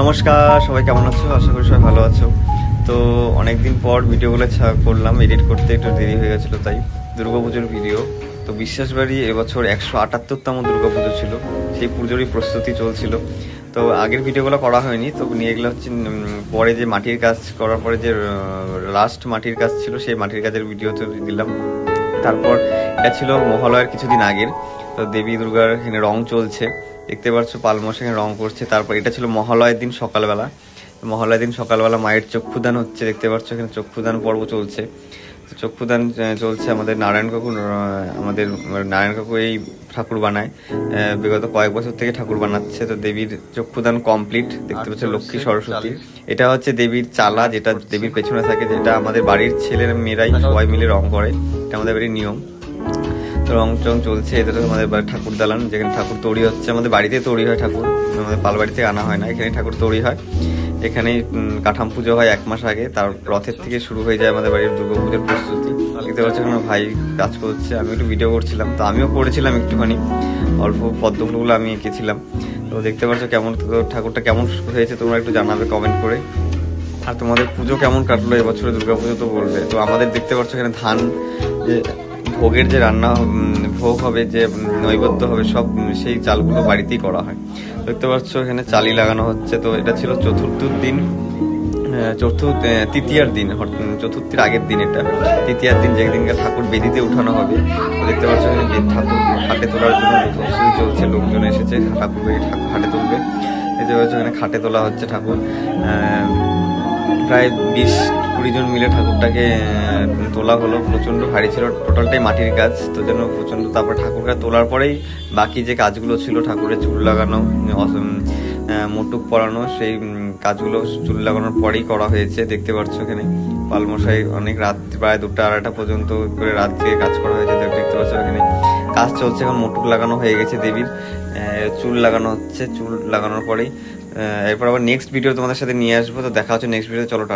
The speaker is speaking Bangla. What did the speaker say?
নমস্কার, সবাই কেমন আছো? আশা করি সবাই ভালো আছো। তো অনেকদিন পর ভিডিওগুলো করলাম এডিট করতে একটু দেরি হয়ে গেছিল, তাই দুর্গাপুজোর ভিডিও তো বিশ্বাস বাড়ি এবছর একশো আটাত্তরতম দুর্গাপুজো ছিল, সেই পুজোরই প্রস্তুতি চলছিল। তো আগের ভিডিওগুলো করা হয়নি, তো নিয়ে এগুলো হচ্ছে পরে যে মাটির কাজ করার পরে যে লাস্ট মাটির কাজ ছিল, সেই মাটির কাজের ভিডিও তো দিলাম। তারপর এটা ছিল মহালয়ার কিছুদিন আগের, তো দেবী দুর্গার এখানে রং চলছে। দেখতে পাচ্ছ পালমশ এখানে রং করছে। তারপর এটা ছিল মহালয়ের দিন সকালবেলা। মহালয়ের দিন সকালবেলা মায়ের চক্ষুদান হচ্ছে দেখতে পাচ্ছ এখানে চক্ষুদান পর্ব চলছে। চক্ষুদান চলছে আমাদের নারায়ণ কাকু আমাদের নারায়ণ কাকু এই ঠাকুর বানায়। বিগত কয়েক বছর থেকে ঠাকুর বানাচ্ছে। তো দেবীর চক্ষুদান কমপ্লিট দেখতে পাচ্ছ লক্ষ্মী সরস্বতী। এটা হচ্ছে দেবীর চালা যেটা দেবীর পেছনে থাকে যেটা আমাদের বাড়ির ছেলের মেয়েরাই সবাই মিলে রং করে। এটা আমাদের বাড়ির নিয়ম। রং টং চলছে তো আমাদের ঠাকুর দালান, যেখানে ঠাকুর তৈরি হচ্ছে, আমাদের বাড়িতে তৈরি হয় ঠাকুর, আমাদের পাল থেকে আনা হয় না, এখানে ঠাকুর তৈরি হয়। এখানে কাঠাম পুজো হয় এক মাস আগে, তার রথের থেকে শুরু হয়ে যায় আমাদের বাড়ির দুর্গা পুজোর প্রস্তুতি। দেখতে পাচ্ছি এখানে ভাই কাজ করছে আমি একটু ভিডিও করছিলাম, তো আমিও করেছিলাম একটুখানি, অল্প পদ্মফুলগুলো আমি এঁকেছিলাম। তো দেখতে পাচ্ছ কেমন ঠাকুরটা কেমন হয়েছে তোমরা একটু জানাবে কমেন্ট করে। আর তোমাদের পুজো কেমন কাটলো এবছরে দুর্গা পুজো তো বলবে। তো আমাদের দেখতে পাচ্ছ এখানে ধান ভোগের যে রান্না ভোগ হবে, যে নৈবেদ্য হবে, সব সেই চালগুলো বাড়িতেই করা হয়। দেখতে পাচ্ছ, এখানে চালি লাগানো হচ্ছে। তো এটা ছিল চতুর্থ দিন চতুর্থ তৃতীয়ার দিন চতুর্থীর আগের দিন এটা। তৃতীয়ার দিন যেদিনকে ঠাকুর বেদিতে উঠানো হবে দেখতে পাচ্ছ এখানে ঠাকুর হাটে তোলার জন্য চলছে। লোকজন এসেছে, ঠাকুর ঠাকুর হাটে তুলবে। দেখতে পাচ্ছ এখানে খাটে তোলা হচ্ছে ঠাকুর। প্রায় বিশ কুড়ি জন মিলে ঠাকুরটাকে তোলা হলো। প্রচণ্ড ভারী ছিল, টোটালটাই মাটির কাজ। তো যেন প্রচণ্ড তারপর ঠাকুরকে তোলার পরেই বাকি যে কাজগুলো ছিল ঠাকুরের চুল লাগানো মুটুক পরানো, সেই কাজগুলো চুল লাগানোর পরেই করা হয়েছে। দেখতে পাচ্ছ এখানে পালমশাই অনেক রাত, প্রায় দুটা আড়াইটা পর্যন্ত করে রাত থেকে কাজ করা হয়েছে। দেখতে পাচ্ছ এখানে কাজ চলছে। এখন মুটুক লাগানো হয়ে গেছে দেবীর। চুল লাগানো হচ্ছে। চুল লাগানোর পরেই এরপর আবার নেক্সট ভিডিও তোমাদের সাথে নিয়ে আসব। তো দেখা হচ্ছে নেক্সট ভিডিও চলো